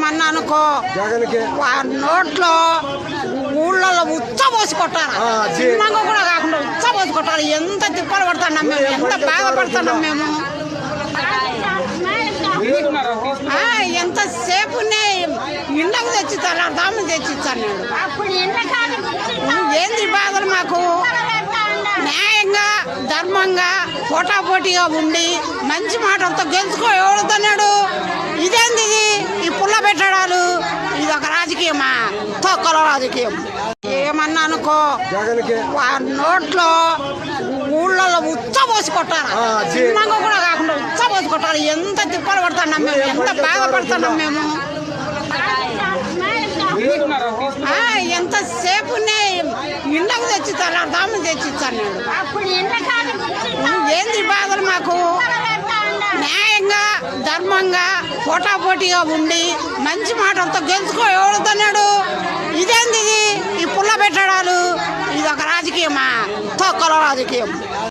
ఏమన్నా అనుకో నోట్లో ఊళ్ళలో ఉచ్చ పోసి కొట్టారు. చిన్నగా కూడా కాకుండా ఉచ్చ పోసి కొట్టారు ఎంత తిప్పలు పడుతున్నాం మేము? ఎంత బాధపడుతున్నాం మేము? ఆ, ఎంతసేపు ఇండకు తెచ్చి దాము తెచ్చి ఇచ్చాను నేను ఏంది బాధలు మాకు? న్యాయంగా ధర్మంగా పోటాపోటీగా ఉండి మంచి మాటలతో గెలుచుకో ఎవడుతున్నాడు రాజకీయమా తొక్కల రాజకీయం ఏమన్నా అనుకో నోట్లో ఊళ్ళలో ఉచ్చ పోసి జీ. చిన్నగా కూడా కాకుండా ఉచ్చ పోసి ఎంత తిప్పలు పడుతున్నాం మేము? ఎంత బాధపడుతున్నాం మేము? ఆ, ఎంతసేపు ఇండకు తెచ్చి దాము తెచ్చి ఇచ్చాను నేను. ఏంది బాధలు మాకు? న్యాయంగా ధర్మంగా పోటాపోటీగా ఉండి మంచి మాటలతో గెలుచుకో ఎవడుతున్నాడు ఇదేంది ఇది? ఈ పుల్ల పెట్టడాలు? ఇది ఒక రాజకీయమా? తొక్కల రాజకీయం.